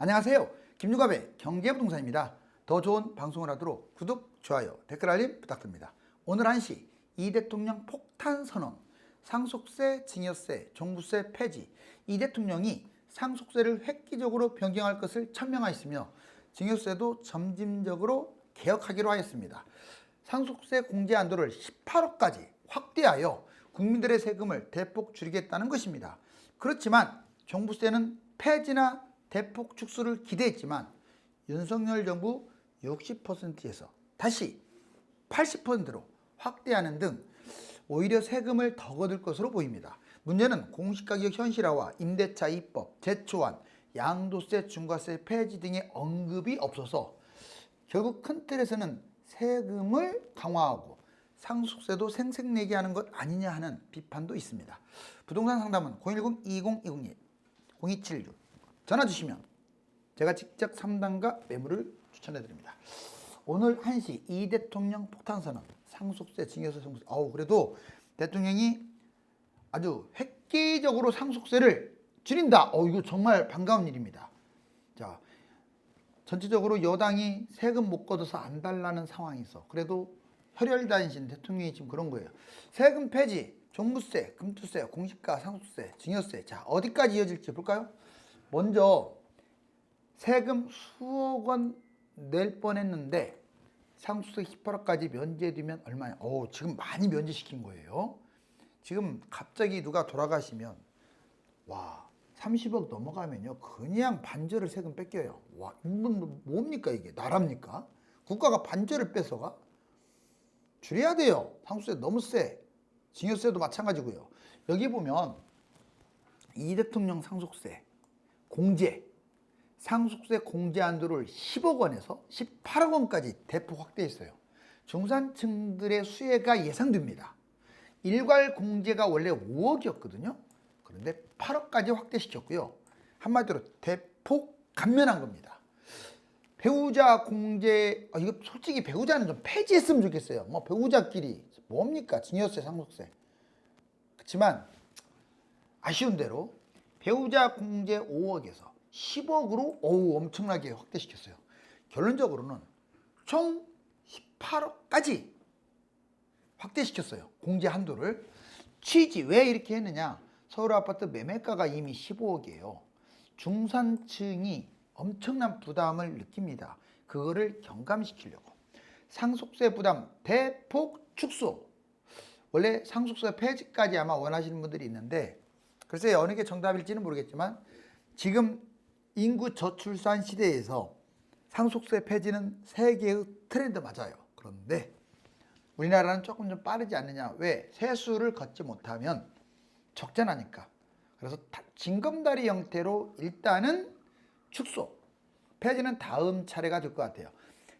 안녕하세요. 김유갑의 경제부동산입니다. 더 좋은 방송을 하도록 구독, 좋아요, 댓글 알림 부탁드립니다. 오늘 1시 이 대통령 폭탄 선언, 상속세, 증여세, 종부세 폐지. 이 대통령이 상속세를 획기적으로 변경할 것을 천명하였으며 증여세도 점진적으로 개혁하기로 하였습니다. 상속세 공제 한도를 18억까지 확대하여 국민들의 세금을 대폭 줄이겠다는 것입니다. 그렇지만 종부세는 폐지나 대폭 축소를 기대했지만 윤석열 정부 60%에서 다시 80%로 확대하는 등 오히려 세금을 더 거둘 것으로 보입니다. 문제는 공시가격 현실화와 임대차 입법, 제초안, 양도세, 중과세 폐지 등의 언급이 없어서 결국 큰 틀에서는 세금을 강화하고 상속세도 생색내게 하는 것 아니냐 하는 비판도 있습니다. 부동산 상담은 010-2020님 0276 전화 주시면 제가 직접 상담과 매물을 추천해 드립니다. 오늘 1시 이 대통령 폭탄 선언 상속세 증여세 종부세 아우 그래도 대통령이 아주 획기적으로 상속세를 줄인다. 어 이거 정말 반가운 일입니다. 자 전체적으로 여당이 세금 못 걷어서 안 달라는 있어. 그래도 혈혈단신 대통령이 지금 그런 거예요. 세금 폐지, 종부세, 금투세, 공시가, 상속세, 증여세. 자 어디까지 이어질지 볼까요? 먼저 세금 수억 원 낼 뻔했는데 상속세 18억까지 면제되면 얼마냐? 오 지금 많이 면제시킨 거예요. 지금 갑자기 누가 돌아가시면 와 30억 넘어가면요 그냥 반절을 세금 뺏겨요. 와 이건 뭡니까 이게 나랍니까? 국가가 반절을 뺏어가? 줄여야 돼요. 상속세 너무 세. 증여세도 마찬가지고요. 여기 보면 이 대통령 상속세 공제 상속세 공제 한도를 10억 원에서 18억 원까지 대폭 확대했어요. 중산층들의 수혜가 예상됩니다. 일괄 공제가 원래 5억이었거든요. 그런데 8억까지 확대시켰고요. 한마디로 대폭 감면한 겁니다. 배우자 공제, 아, 이거 솔직히 배우자는 좀 폐지했으면 좋겠어요. 뭐 배우자끼리 뭡니까? 증여세, 상속세. 그렇지만 아쉬운 대로 배우자 공제 5억에서 10억으로 어우 엄청나게 확대시켰어요. 결론적으로는 총 18억까지 확대시켰어요. 공제 한도를. 취지 왜 이렇게 했느냐? 서울 아파트 매매가가 이미 15억이에요. 중산층이 엄청난 부담을 느낍니다. 그거를 경감시키려고. 상속세 부담 대폭 축소. 원래 상속세 폐지까지 아마 원하시는 분들이 있는데 글쎄 어느 게 정답일지는 모르겠지만 지금 인구 저출산 시대에서 상속세 폐지는 세계의 트렌드 맞아요. 그런데 우리나라는 조금 좀 빠르지 않느냐? 왜? 세수를 걷지 못하면 적자나니까. 그래서 다- 징검다리 형태로 일단은 축소. 폐지는 다음 차례가 될 것 같아요.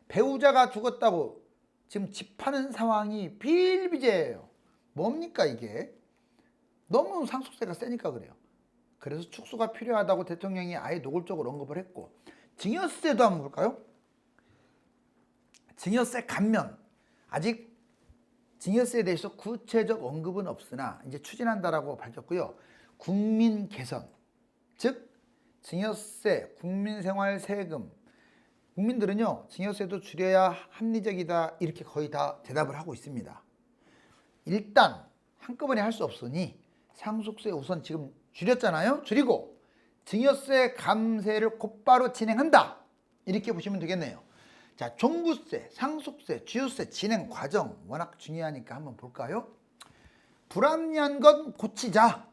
배우자가 죽었다고 지금 집 파는 상황이 비일비재예요. 뭡니까 이게? 너무 상속세가 세니까 그래요. 그래서 축소가 필요하다고 대통령이 아예 노골적으로 언급을 했고 증여세도 한번 볼까요? 증여세 감면 아직 증여세에 대해서 구체적 언급은 없으나 이제 추진한다라고 밝혔고요. 국민 개선 즉 증여세, 국민생활 세금 국민들은요 증여세도 줄여야 합리적이다 이렇게 거의 다 대답을 하고 있습니다. 일단 한꺼번에 할 수 없으니 상속세 우선 지금 줄였잖아요. 줄이고 증여세 감세를 곧바로 진행한다. 이렇게 보시면 되겠네요. 자, 종부세, 상속세, 주유세 진행 과정 워낙 중요하니까 한번 볼까요? 불합리한 건 고치자.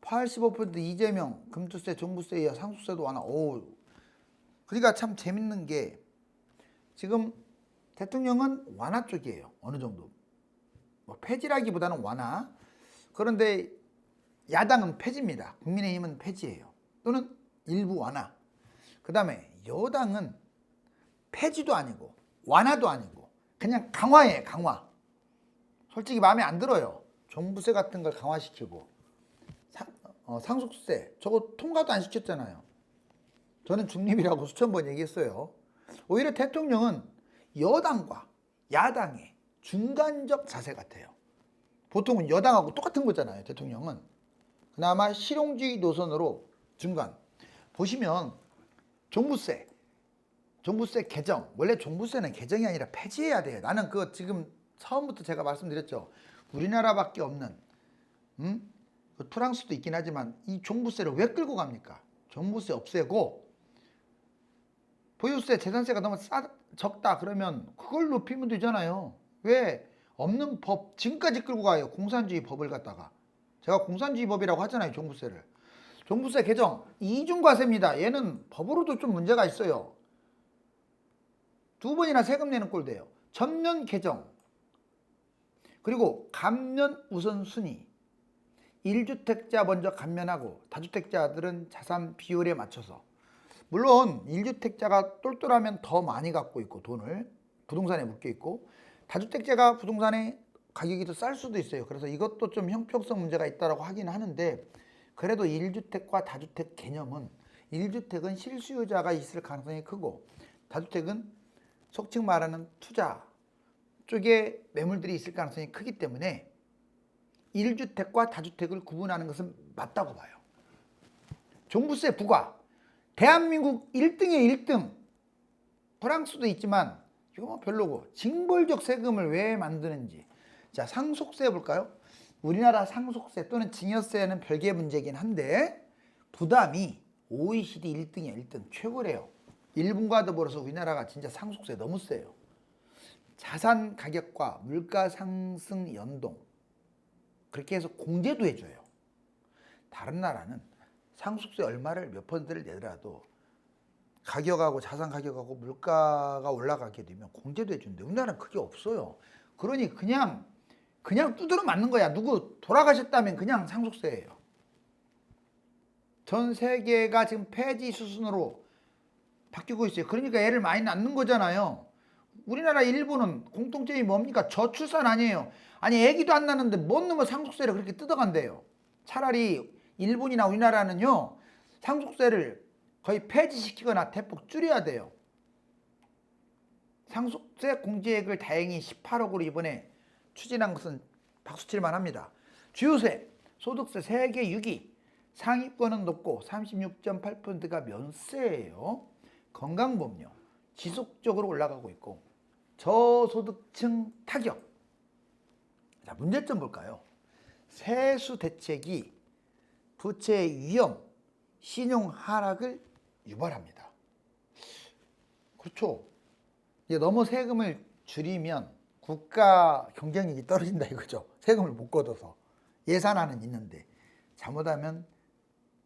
85% 이재명 금투세, 종부세 이하 상속세도 완화. 오. 그러니까 참 재밌는 게 지금 대통령은 완화 쪽이에요. 어느 정도. 뭐 폐지라기보다는 완화. 그런데 야당은 폐지입니다. 국민의힘은 폐지예요. 또는 일부 완화. 그 다음에 여당은 폐지도 아니고 완화도 아니고 그냥 강화해 강화. 솔직히 마음에 안 들어요. 종부세 같은 걸 강화시키고 상, 어, 상속세 저거 통과도 안 시켰잖아요. 저는 중립이라고 수천 번 얘기했어요. 오히려 대통령은 여당과 야당의 중간적 자세 같아요. 보통은 여당하고 똑같은 거잖아요. 대통령은 그나마 실용주의 노선으로 중간 보시면 종부세. 종부세 개정. 원래 종부세는 개정이 아니라 폐지해야 돼요. 나는 그거 지금 처음부터 제가 말씀드렸죠. 우리나라밖에 없는 음? 그 프랑스도 있긴 하지만 이 종부세를 왜 끌고 갑니까? 종부세 없애고 보유세, 재산세가 너무 싸, 적다 그러면 그걸 높이면 되잖아요. 왜 없는 법 지금까지 끌고 가요? 공산주의 법을 갖다가 제가 공산주의 법이라고 하잖아요. 종부세를 종부세 개정 이중과세입니다. 얘는 법으로도 좀 문제가 있어요. 두 번이나 세금 내는 꼴 돼요. 전면 개정 그리고 감면 우선순위 1주택자 먼저 감면하고 다주택자들은 자산 비율에 맞춰서 물론 1주택자가 똘똘하면 더 많이 갖고 있고 돈을 부동산에 묶여 있고 다주택자가 부동산에 가격이 더 쌀 수도 있어요. 그래서 이것도 좀 형평성 문제가 있다라고 하긴 하는데 그래도 1주택과 다주택 개념은 1주택은 실수요자가 있을 가능성이 크고 다주택은 속칭 말하는 투자 쪽에 매물들이 있을 가능성이 크기 때문에 1주택과 다주택을 구분하는 것은 맞다고 봐요. 종부세 부과 대한민국 1등의 1등 프랑스도 있지만 이거 뭐 별로고 징벌적 세금을 왜 만드는지 자 상속세 볼까요? 우리나라 상속세 또는 증여세는 별개의 문제긴 한데 부담이 OECD 1등이야 1등 최고래요. 일본과 더불어서 우리나라가 진짜 상속세 너무 세요. 자산 가격과 물가 상승 연동 그렇게 해서 공제도 해줘요. 다른 나라는 상속세 얼마를 몇 퍼센트를 내더라도 가격하고 자산 가격하고 물가가 올라가게 되면 공제도 해주는데 우리나라는 그게 없어요. 그러니 그냥 그냥 두드러 맞는 거야. 누구 돌아가셨다면 그냥 상속세예요. 전 세계가 지금 폐지 수순으로 바뀌고 있어요. 그러니까 애를 많이 낳는 거잖아요. 우리나라 일본은 공통점이 뭡니까? 저출산 아니에요. 아니 애기도 안 낳는데 뭔 놈의 상속세를 그렇게 뜯어간대요. 차라리 일본이나 우리나라는요 상속세를 거의 폐지시키거나 대폭 줄여야 돼요. 상속세 공제액을 다행히 18억으로 이번에 추진한 것은 박수칠 만 합니다. 주요세, 소득세 세계 6위, 상위권은 높고 36.8%가 면세예요. 건강보험료 지속적으로 올라가고 있고 저소득층 타격. 자 문제점 볼까요? 세수 대책이 부채 위험, 신용 하락을 유발합니다. 그렇죠. 이제 너무 세금을 줄이면 국가 경쟁력이 떨어진다 이거죠. 세금을 못 걷어서 예산안은 있는데 잘못하면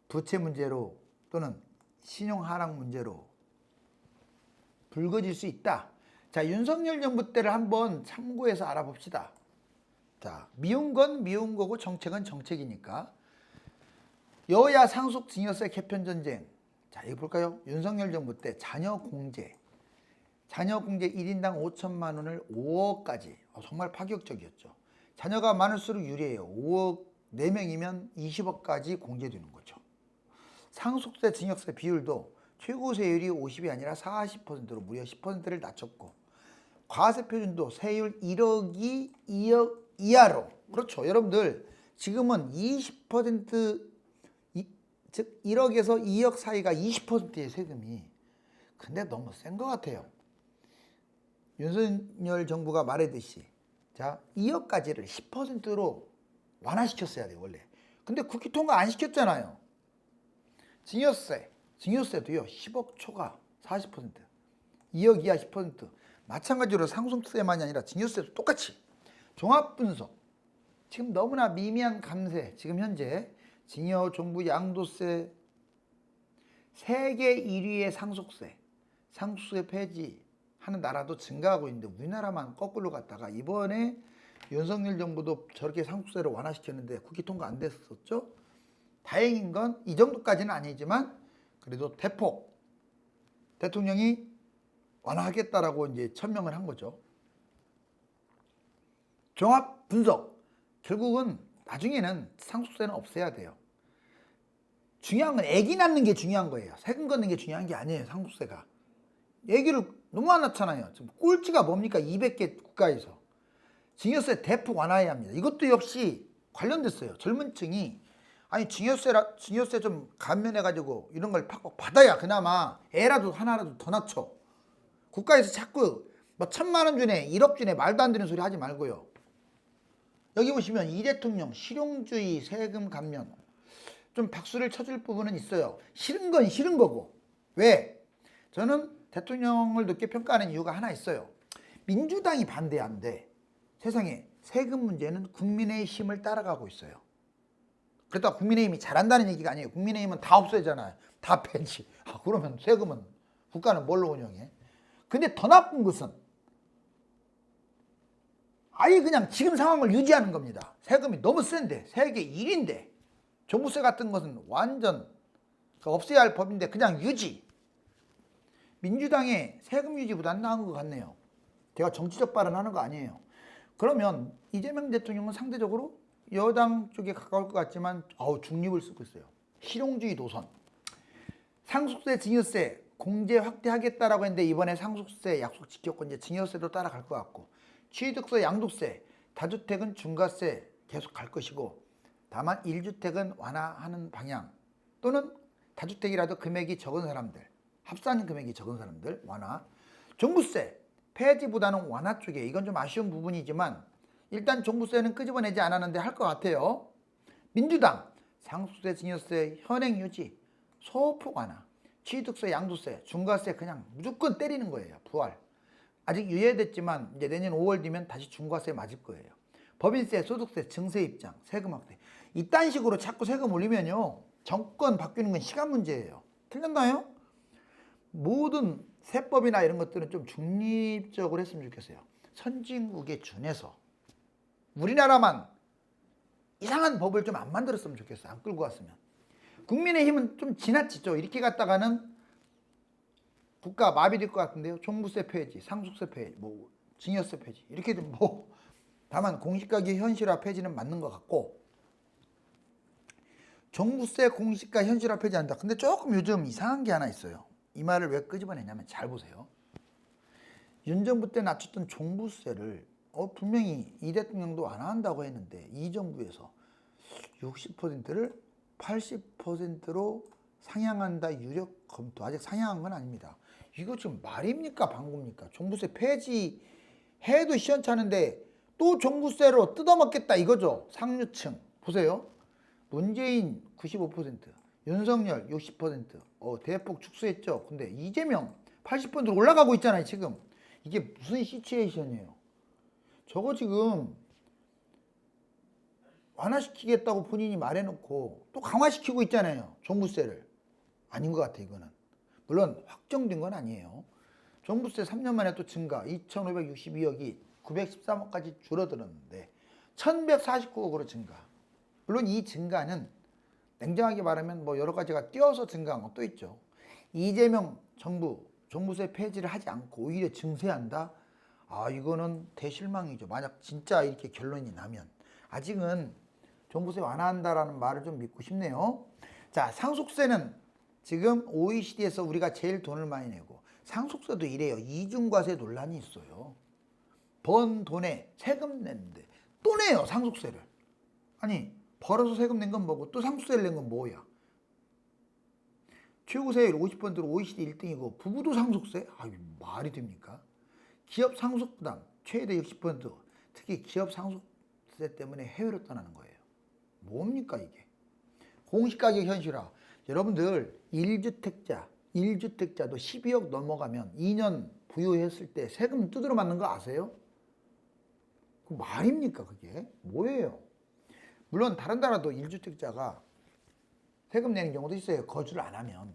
부채 문제로 또는 신용 하락 문제로 불거질 수 있다. 자, 윤석열 정부 때를 한번 참고해서 알아봅시다. 자, 미운 건 미운 거고 정책은 정책이니까. 여야 상속 증여세 개편 전쟁. 자, 이거 볼까요? 윤석열 정부 때 자녀 공제. 자녀 공제 1인당 5천만 원을 5억까지. 어, 정말 파격적이었죠. 자녀가 많을수록 유리해요. 5억 4명이면 20억까지 공제되는 거죠. 상속세 증여세 비율도 최고 세율이 50이 아니라 40%로 무려 10%를 낮췄고 과세 표준도 세율 1억이 2억 이하로 그렇죠 여러분들 지금은 20% 이, 즉 1억에서 2억 사이가 20%의 세금이 근데 너무 센 것 같아요. 윤석열 정부가 말했듯이 자 2억까지를 10%로 완화시켰어야 돼요 원래. 근데 국회 통과 안 시켰잖아요. 증여세 증여세도요 10억 초과 40% 2억 이하 10% 마찬가지로 상속세만이 아니라 증여세도 똑같이 종합 분석. 지금 너무나 미미한 감세 지금 현재 증여 종부 양도세. 세계 1위의 상속세 상속세 폐지하는 나라도 증가하고 있는데 우리나라만 거꾸로 갔다가 이번에 윤석열 정부도 저렇게 상속세를 완화시켰는데 국회 통과 안 됐었죠? 다행인 건 이 정도까지는 아니지만 그래도 대폭 대통령이 완화하겠다라고 이제 천명을 한 거죠. 종합 분석. 결국은 나중에는 상속세는 없애야 돼요. 중요한 건 애기 낳는 게 중요한 거예요. 세금 걷는 게 중요한 게 아니에요. 상속세가. 애기를 너무 안 낳잖아요. 지금 꼴찌가 뭡니까? 200개 국가에서. 증여세 대폭 완화해야 합니다. 이것도 역시 관련됐어요. 젊은 층이 아니 증여세라 증여세 좀 감면해 가지고 이런 걸 팍팍 받아야 그나마 애라도 하나라도 더 낮춰. 국가에서 자꾸 뭐 천만 원 주네, 1억 주네 말도 안 되는 소리 하지 말고요. 여기 보시면 이 대통령 실용주의 세금 감면 좀 박수를 쳐줄 부분은 있어요. 싫은 건 싫은 거고. 왜? 저는 대통령을 높게 평가하는 이유가 하나 있어요. 민주당이 반대한데 세상에 세금 문제는 국민의 힘을 따라가고 있어요. 그렇다고 국민의힘이 잘한다는 얘기가 아니에요. 국민의힘은 다 없애잖아요. 다 폐지. 아, 그러면 세금은 국가는 뭘로 운영해? 근데 더 나쁜 것은 아예 그냥 지금 상황을 유지하는 겁니다. 세금이 너무 센데 세계 1인데 종부세 같은 것은 완전 그 없애야 할 법인데 그냥 유지. 민주당의 세금 유지보다 안 나은 것 같네요. 제가 정치적 발언하는 거 아니에요. 그러면 이재명 대통령은 상대적으로 여당 쪽에 가까울 것 같지만 아우 중립을 쓰고 있어요. 실용주의 노선. 상속세, 증여세 공제 확대하겠다라고 했는데 이번에 상속세 약속 지켰고 이제 증여세도 따라갈 것 같고 취득세, 양도세, 다주택은 중과세 계속 갈 것이고 다만 1주택은 완화하는 방향 또는 다주택이라도 금액이 적은 사람들 합산 금액이 적은 사람들 완화 종부세 폐지보다는 완화 쪽에 이건 좀 아쉬운 부분이지만 일단 종부세는 끄집어내지 않았는데 할 것 같아요. 민주당 상속세 증여세 현행 유지 소폭 완화 취득세 양도세 중과세 그냥 무조건 때리는 거예요. 부활 아직 유예됐지만 이제 내년 5월 뒤면 다시 중과세 맞을 거예요. 법인세 소득세 증세 입장 세금 확대. 이딴 식으로 자꾸 세금 올리면요 정권 바뀌는 건 시간 문제예요. 틀렸나요? 모든 세법이나 이런 것들은 좀 중립적으로 했으면 좋겠어요. 선진국에 준해서 우리나라만 이상한 법을 좀 안 만들었으면 좋겠어요. 안 끌고 왔으면. 국민의힘은 좀 지나치죠. 이렇게 갔다가는 국가 마비될 것 같은데요 종부세 폐지 상속세 폐지 뭐 증여세 폐지 이렇게 되면 뭐 다만 공시가격 현실화 폐지는 맞는 것 같고 종부세 공시가 현실화 폐지한다. 근데 조금 요즘 이상한 게 하나 있어요. 이 말을 왜 끄집어내냐면 잘 보세요. 윤 정부 때 낮췄던 종부세를 어, 분명히 이 대통령도 완화한다고 했는데 이 정부에서 60%를 80%로 상향한다 유력 검토 아직 상향한 건 아닙니다. 이거 지금 말입니까 방구입니까? 종부세 폐지 해도 시원찮은데 또 종부세로 뜯어먹겠다 이거죠. 상류층 보세요. 문재인 95%, 윤석열 60%, 어, 대폭 축소했죠. 근데 이재명 80%로 올라가고 있잖아요, 지금. 이게 무슨 시츄에이션이에요? 저거 지금 완화시키겠다고 본인이 말해놓고 또 강화시키고 있잖아요. 종부세를. 아닌 것 같아, 이거는. 물론 확정된 건 아니에요. 종부세 3년 만에 또 증가, 2,562억이 913억까지 줄어들었는데 1,149억으로 증가. 물론 이 증가는 냉정하게 말하면 뭐 여러 가지가 뛰어서 증가한 것도 있죠. 이재명 정부 종부세 폐지를 하지 않고 오히려 증세한다? 아 이거는 대실망이죠. 만약 진짜 이렇게 결론이 나면 아직은 종부세 완화한다라는 말을 좀 믿고 싶네요. 자 상속세는 지금 OECD에서 우리가 제일 돈을 많이 내고 상속세도 이래요. 이중과세 논란이 있어요. 번 돈에 세금 냈는데 또 내요 상속세를. 아니 벌어서 세금 낸 건 뭐고 또 상속세를 낸 건 뭐야? 최고세율 50%로 OECD 1등이고 부부도 상속세? 아 말이 됩니까? 기업 상속 부담 최대 60% 특히 기업 상속세 때문에 해외로 떠나는 거예요. 뭡니까 이게? 공시가격 현실화. 여러분들 1주택자, 1주택자도 12억 넘어가면 2년 부유했을 때 세금 두드러 맞는 거 아세요? 그 말입니까 그게? 뭐예요? 물론 다른 나라도 1주택자가 세금 내는 경우도 있어요. 거주를 안 하면.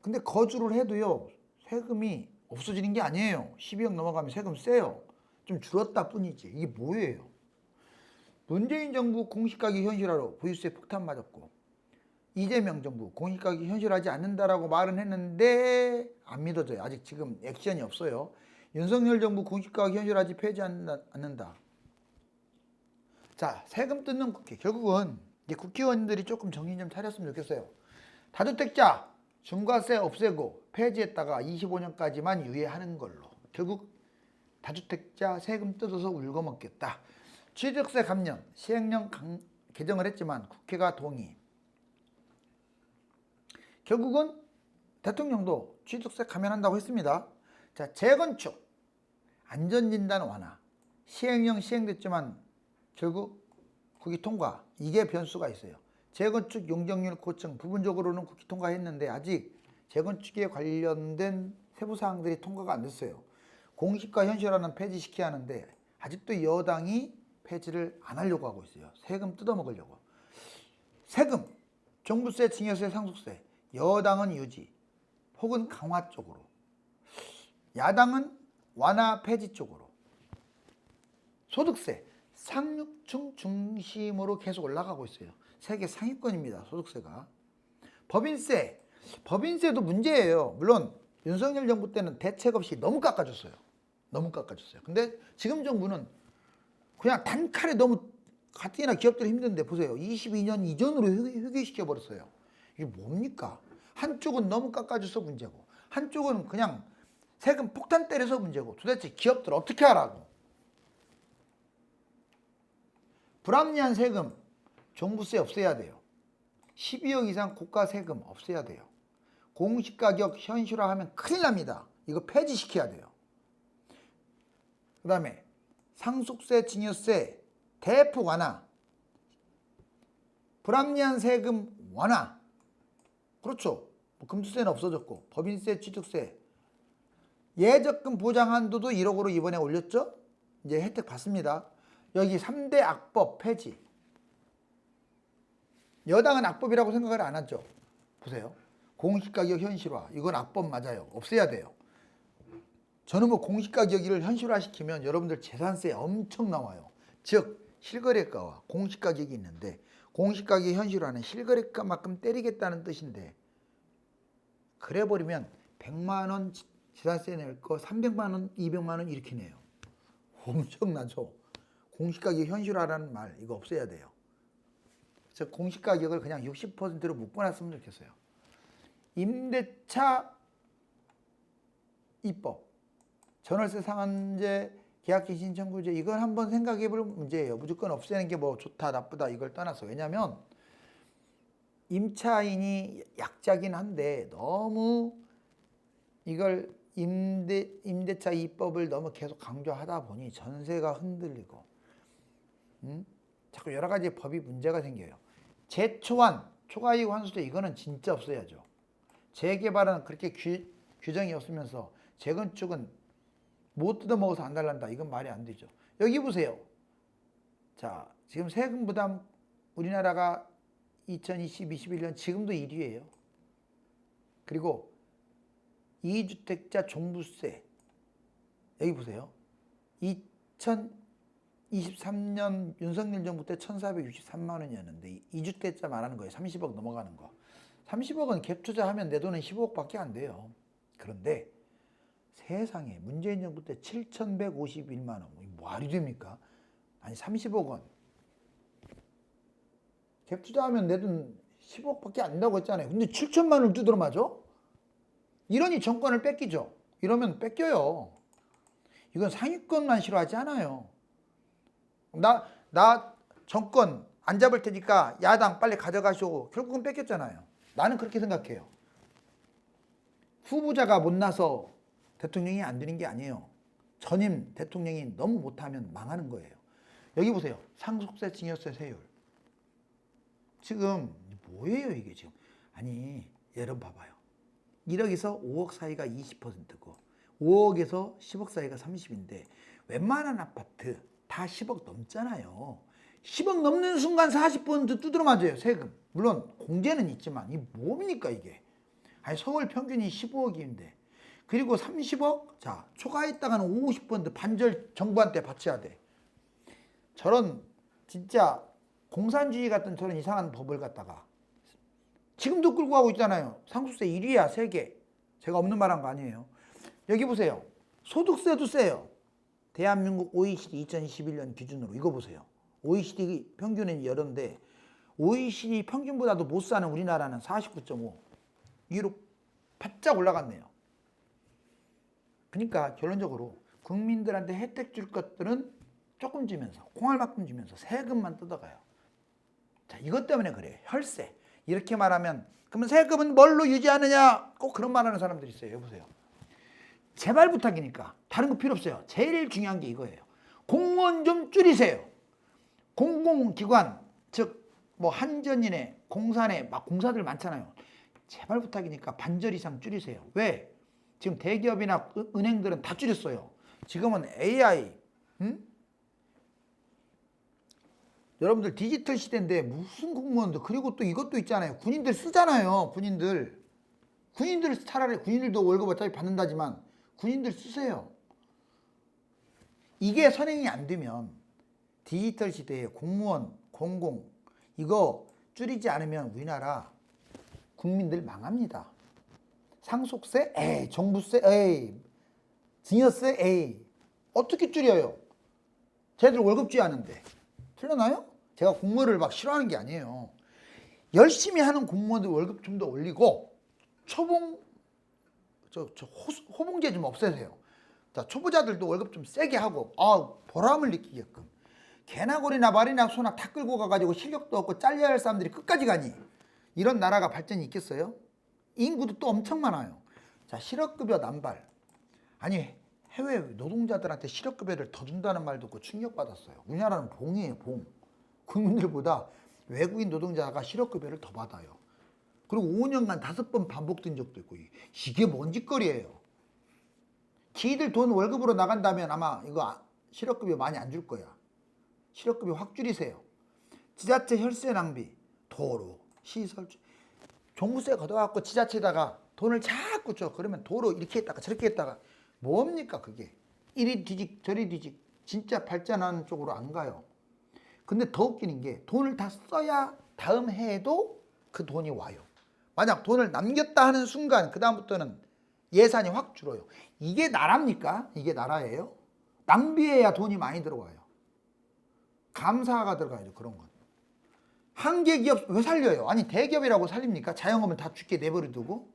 근데 거주를 해도요. 세금이 없어지는 게 아니에요. 12억 넘어가면 세금 세요. 좀 줄었다 뿐이지. 이게 뭐예요? 문재인 정부 공시가격 현실화로 보유세 폭탄 맞았고 이재명 정부 공시가격 현실하지 않는다라고 말은 했는데 안 믿어져요. 아직 지금 액션이 없어요. 윤석열 정부 공시가격 현실하지 폐지 않는다. 자, 세금 뜯는 국회. 결국은 이제 국회의원들이 조금 정신 좀 차렸으면 좋겠어요. 다주택자 중과세 없애고 폐지했다가 25년까지만 유예하는 걸로. 결국 다주택자 세금 뜯어서 울고 먹겠다. 취득세 감면, 시행령 강, 개정을 했지만 국회가 동의. 결국은 대통령도 취득세 감면한다고 했습니다. 자, 재건축, 안전진단 완화, 시행령 시행됐지만 결국 국회 통과. 이게 변수가 있어요. 재건축 용적률 고증 부분적으로는 국회 통과했는데 아직 재건축에 관련된 세부 사항들이 통과가 안 됐어요. 공시가 현실화는 폐지시켜야 하는데 아직도 여당이 폐지를 안 하려고 하고 있어요. 세금 뜯어먹으려고. 세금, 종부세, 증여세, 상속세. 여당은 유지 혹은 강화 쪽으로. 야당은 완화 폐지 쪽으로. 소득세, 상류층 중심으로 계속 올라가고 있어요. 세계 상위권입니다. 소득세가. 법인세, 법인세도 문제예요. 물론 윤석열 정부 때는 대책 없이 너무 깎아줬어요. 너무 깎아줬어요. 근데 지금 정부는 그냥 단칼에 너무 가뜩이나 기업들이 힘든데 보세요. 22년 이전으로 휴게, 시켜 버렸어요. 이게 뭡니까? 한쪽은 너무 깎아줘서 문제고 한쪽은 그냥 세금 폭탄 때려서 문제고 도대체 기업들 어떻게 하라고? 불합리한 세금 종부세 없애야 돼요. 12억 이상 고가 세금 없애야 돼요. 공시가격 현실화하면 큰일 납니다. 이거 폐지시켜야 돼요. 그 다음에 상속세, 증여세 대폭 완화, 불합리한 세금 완화. 그렇죠. 뭐 금투세는 없어졌고 법인세, 취득세, 예적금 보장 한도도 1억으로 이번에 올렸죠. 이제 혜택 받습니다. 여기 3대 악법 폐지. 여당은 악법이라고 생각을 안 하죠. 보세요. 공시가격 현실화. 이건 악법 맞아요. 없애야 돼요. 저는 뭐 공시가격을 현실화시키면 여러분들 재산세 엄청 나와요. 즉 실거래가와 공시가격이 있는데 공시가격 현실화는 실거래가만큼 때리겠다는 뜻인데 그래 버리면 100만 원 재산세 낼 거 300만 원, 200만 원 이렇게 내요. 엄청나죠. 공시가격 현실화라는 말 이거 없애야 돼요. 그래서 공시가격을 그냥 60%로 묶어놨으면 좋겠어요. 임대차 입법, 전월세 상한제, 계약기 신청구제 이건 한번 생각해 볼 문제예요. 무조건 없애는 게 뭐 좋다 나쁘다 이걸 떠나서 왜냐하면 임차인이 약자긴 한데 너무 이걸 임대 임대차 입법을 너무 계속 강조하다 보니 전세가 흔들리고 음? 자꾸 여러 가지 법이 문제가 생겨요. 재초안 초과이익 환수제 이거는 진짜 없어야죠. 재개발은 그렇게 규, 규정이 없으면서 재건축은 못 뜯어먹어서 안 달란다. 이건 말이 안 되죠. 여기 보세요. 자, 지금 세금 부담 우리나라가 2020, 21년 지금도 1위예요. 그리고 2주택자 종부세 여기 보세요. 2023년 윤석열 정부 때 1,463만 원이었는데 2주택자 말하는 거예요. 30억 넘어가는 거. 30억은 갭 투자하면 내 돈은 15억밖에 안 돼요. 그런데 세상에 문재인 정부 때 7,151만 원. 말이 됩니까? 아니 30억 원. 갭 투자하면 내 돈 10억밖에 안 된다고 했잖아요. 근데 7천만 원을 두드러 맞아? 이러니 정권을 뺏기죠. 이러면 뺏겨요. 이건 상위권만 싫어하지 않아요. 나, 나 정권 안 잡을 테니까 야당 빨리 가져가시고 결국은 뺏겼잖아요. 나는 그렇게 생각해요. 후보자가 못나서 대통령이 안 되는 게 아니에요. 전임 대통령이 너무 못하면 망하는 거예요. 여기 보세요. 상속세, 증여세, 세율. 지금 뭐예요 이게 지금? 아니 여러분 봐봐요. 1억에서 5억 사이가 20%고 5억에서 10억 사이가 30인데 웬만한 아파트 다 10억 넘잖아요. 10억 넘는 순간 40% 두드러 맞아요 세금. 물론 공제는 있지만 이 뭡니까 이게? 아니 서울 평균이 15억인데 그리고 30억 자 초과했다가는 50% 반절 정부한테 바쳐야 돼. 저런 진짜 공산주의 같은 저런 이상한 법을 갖다가 지금도 끌고 가고 있잖아요. 상속세 1위야 세계. 제가 없는 말 한 거 아니에요. 여기 보세요. 소득세도 세요. 대한민국 OECD 2021년 기준으로 이거 보세요. OECD 평균은 여런데 OECD 평균보다도 못 사는 우리나라는 49.5. 위로 바짝 올라갔네요. 그러니까 결론적으로 국민들한테 혜택 줄 것들은 조금 주면서 콩알만큼 주면서 세금만 뜯어가요. 자, 이것 때문에 그래요. 혈세. 이렇게 말하면 그러면 세금은 뭘로 유지하느냐? 꼭 그런 말하는 사람들이 있어요. 여보세요. 제발 부탁이니까 다른 거 필요 없어요. 제일 중요한 게 이거예요. 공무원 좀 줄이세요. 공공기관 즉 뭐 한전이네 공사네 막 공사들 많잖아요. 제발 부탁이니까 반절 이상 줄이세요. 왜? 지금 대기업이나 은- 은행들은 다 줄였어요. 지금은 AI, 응? 여러분들 디지털 시대인데 무슨 공무원들 그리고 또 이것도 있잖아요. 군인들 쓰잖아요. 군인들. 군인들 차라리 군인들도 월급 어차피 받는다지만 군인들 쓰세요. 이게 선행이 안 되면 디지털 시대에 공무원, 공공 이거 줄이지 않으면 우리나라 국민들 망합니다. 상속세? 에이, 종부세? 에이, 증여세? 에이. 어떻게 줄여요? 쟤들 월급 쥐하는데 틀렸나요? 제가 공무원을 막 싫어하는 게 아니에요. 열심히 하는 공무원들 월급 좀 더 올리고 초봉 저, 저 호, 호봉제 좀 없애세요. 자 초보자들도 월급 좀 세게 하고 아 보람을 느끼게끔 개나 고리나 말이나 소나 다 끌고 가가지고 실력도 없고 잘려야 할 사람들이 끝까지 가니 이런 나라가 발전이 있겠어요? 인구도 또 엄청 많아요. 자 실업급여 남발 아니 해외 노동자들한테 실업급여를 더 준다는 말 듣고 충격받았어요. 우리나라는 봉이에요 봉. 국민들보다 외국인 노동자가 실업급여를 더 받아요. 그리고 5년간 다섯 번 반복된 적도 있고 이게 뭔 짓거리예요. 지들 돈 월급으로 나간다면 아마 이거 아- 실업급여 많이 안 줄 거야. 실업급여 확 줄이세요. 지자체 혈세 낭비, 도로, 시설, 종부세 걷어갖고 지자체에다가 돈을 자꾸 줘. 그러면 도로 이렇게 했다가 저렇게 했다가 뭡니까 그게? 이리 뒤직 저리 뒤직 진짜 발전하는 쪽으로 안 가요. 근데 더 웃기는 게 돈을 다 써야 다음 해에도 그 돈이 와요. 만약 돈을 남겼다 하는 순간 그 다음부터는 예산이 확 줄어요. 이게 나라입니까? 이게 나라예요? 낭비해야 돈이 많이 들어와요. 감사가 들어가야죠 그런 건. 한계 기업 왜 살려요? 아니 대기업이라고 살립니까? 자영업은 다 죽게 내버려 두고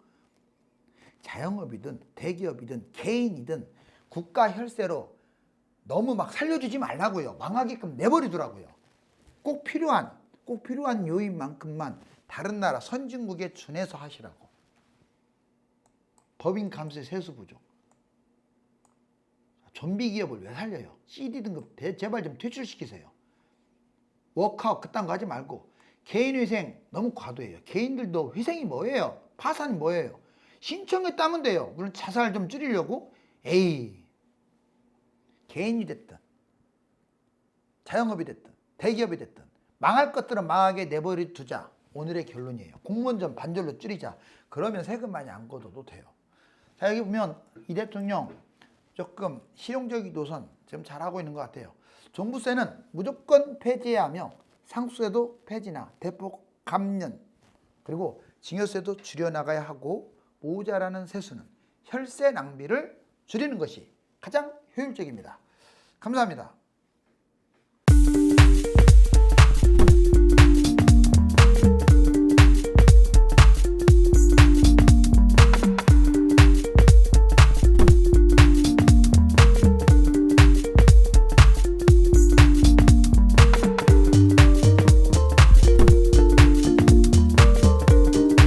자영업이든 대기업이든 개인이든 국가 혈세로 너무 막 살려주지 말라고요. 망하게끔 내버리더라고요. 꼭 필요한 꼭 필요한 요인만큼만 다른 나라 선진국에 준해서 하시라고. 법인 감세 세수 부족. 좀비 기업을 왜 살려요? CD 등급 대- 제발 좀 퇴출시키세요. 워크아웃 그딴 거 하지 말고 개인 회생 너무 과도해요. 개인들도 회생이 뭐예요? 파산이 뭐예요? 신청했다면 돼요. 물론 자살 좀 줄이려고 에이 개인이 됐든 자영업이 됐든 대기업이 됐든 망할 것들은 망하게 내버려 두자. 오늘의 결론이에요. 공무원 좀 반절로 줄이자. 그러면 세금 많이 안 걷어도 돼요. 자 여기 보면 이 대통령 조금 실용적인 노선 지금 잘하고 있는 것 같아요. 종부세는 무조건 폐지하며 상수세도 폐지나 대폭 감면 그리고 증여세도 줄여나가야 하고 모자라는 세수는 혈세 낭비를 줄이는 것이 가장 효율적입니다. 감사합니다.